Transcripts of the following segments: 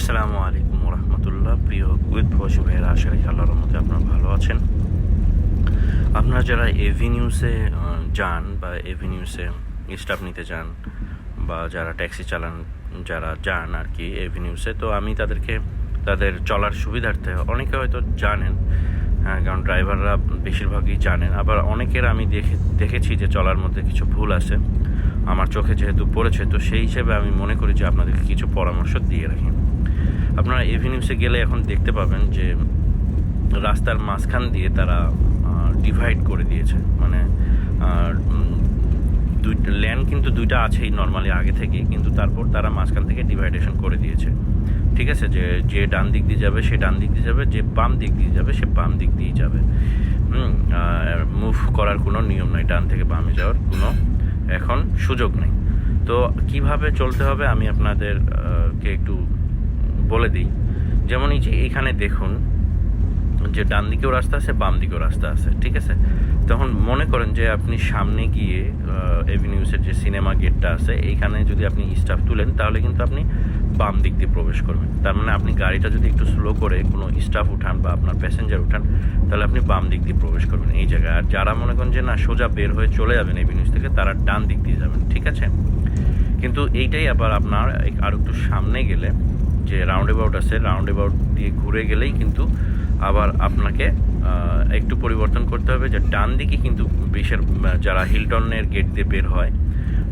আসসালামু আলাইকুম রহমতুল্লাহ প্রিয় কুয়েত প্রবাসী ভাইয়েরা, আশা রাখি আল্লাহর মধ্যে আপনারা ভালো আছেন। আপনারা যারা এভি নিউজে যান বা এভি নিউজে স্টাফ নিতে যান বা যারা ট্যাক্সি চালান, যারা যান আর কি এভি নিউজে তো আমি তাদেরকে, তাদের চলার সুবিধার্থে অনেকে হয়তো জানেন হ্যাঁ কারণ ড্রাইভাররা বেশিরভাগই জানেন। আবার অনেকের আমি দেখে, দেখেছি যে চলার মধ্যে কিছু ভুল আছে। আমার চোখে যেহেতু পড়েছে, তো সেই হিসেবে আমি মনে করি যে আপনাদেরকে কিছু পরামর্শ দিয়ে রাখি। আপনারা এভিনিউসে গেলে এখন দেখতে পাবেন যে রাস্তার মাঝখান দিয়ে তারা ডিভাইড করে দিয়েছে। মানে দুই ল্যান্ড কিন্তু দুইটা আছেই নর্মালি আগে থেকেই কিন্তু তারপর তারা মাঝখান থেকে ডিভাইডেশন করে দিয়েছে। ঠিক আছে? যে যে ডান দিক দিয়ে যাবে সে ডান দিক দিয়ে যাবে যে বাম দিক দিয়ে যাবে সে বাম দিক দিয়ে যাবে। মুভ করার কোনো নিয়ম নাই ডান থেকে বামে যাওয়ার কোনো এখন সুযোগ নেই। তো কীভাবে চলতে হবে আমি আপনাদের আহ, কে একটু বলে দিই। যেমন এই যে এখানে দেখুন, যে ডান দিকেও রাস্তা আছে, বাম দিকেও রাস্তা আছে, ঠিক আছে? তখন মনে করেন যে আপনি সামনে গিয়ে এভিনিউসের যে সিনেমা গেটটা আছে, এইখানে যদি আপনি স্টাফ তুলেন, তাহলে কিন্তু আপনি বাম দিক দিয়ে প্রবেশ করবেন। তার মানে আপনি গাড়িটা যদি একটু স্লো করে কোনো স্টাফ উঠান বা আপনার প্যাসেঞ্জার উঠান, তাহলে আপনি বাম দিক দিয়ে প্রবেশ করবেন এই জায়গায়। আর যারা মনে করেন যে না, সোজা বের হয়ে চলে যাবেন এভিনিউস থেকে, তারা ডান দিক দিয়ে যাবেন, ঠিক আছে? কিন্তু এইটাই আবার আপনার আর একটু সামনে গেলে যে রাউন্ড অ্যাবাউট আছে রাউন্ড অ্যাবাউট দিয়ে ঘুরে গেলেই কিন্তু আবার আপনাকে একটু পরিবর্তন করতে হবে যে ডান দিকে কিন্তু বিশের যারা হিলটনের গেট দিয়ে বের হয়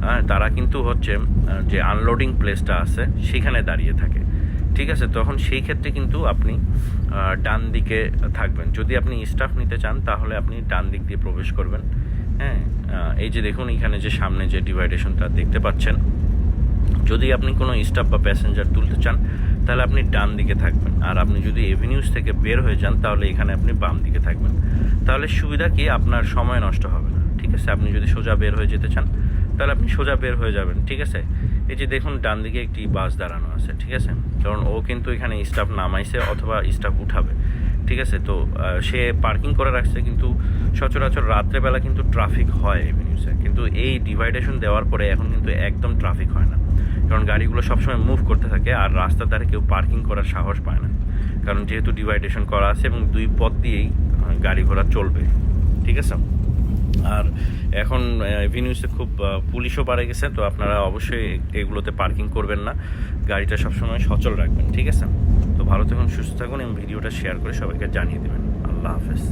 হ্যাঁ, তারা কিন্তু হচ্ছে যে আনলোডিং প্লেসটা আছে সেখানে দাঁড়িয়ে থাকে। ঠিক আছে? তখন সেই ক্ষেত্রে কিন্তু আপনি ডান দিকে থাকবেন। যদি আপনি স্টাফ নিতে চান তাহলে আপনি ডান দিক দিয়ে প্রবেশ করবেন। হ্যাঁ এই যে দেখুন এখানে যে সামনে যে ডিভাইডেশনটা দেখতে পাচ্ছেন যদি আপনি কোনো স্টাফ বা প্যাসেঞ্জার তুলতে চান, তাহলে আপনি ডান দিকে থাকবেন। আর আপনি যদি এভিনিউজ থেকে বের হয়ে যান, তাহলে এখানে আপনি বাম দিকে থাকবেন। তাহলে সুবিধা কি? আপনার সময় নষ্ট হবে না। ঠিক আছে? আপনি যদি সোজা বের হয়ে যেতে চান, তাহলে আপনি সোজা বের হয়ে যাবেন। ঠিক আছে? এই যে দেখুন, ডান দিকে একটি বাস দাঁড়ানো আছে। ঠিক আছে? কারণ ও কিন্তু এখানে স্টাফ নামাইছে অথবা স্টাফ উঠাবে। ঠিক আছে? তো সে পার্কিং করে রাখছে, কিন্তু সচরাচর রাত্রেবেলা কিন্তু ট্রাফিক হয় এভিনিউসে কিন্তু এই ডিভাইডেশন দেওয়ার পরে এখন কিন্তু একদম ট্রাফিক হয় না। কারণ গাড়িগুলো সবসময় মুভ করতে থাকে আর রাস্তার ধারে কেউ পার্কিং করার সাহস পায় না। কারণ যেহেতু ডিভাইডেশন করা আছে এবং দুই পথ দিয়েই গাড়ি ঘোড়া চলবে। ঠিক আছে? আর এখন ভিনিউসে খুব পুলিশও বাড়ে গেছে, তো আপনারা অবশ্যই এগুলোতে পার্কিং করবেন না। গাড়িটা সবসময় সচল রাখবেন, ঠিক আছে? তো ভালো থাকুন, সুস্থ থাকুন এবং ভিডিওটা শেয়ার করে সবাইকে জানিয়ে দেবেন। আল্লাহ হাফেজ।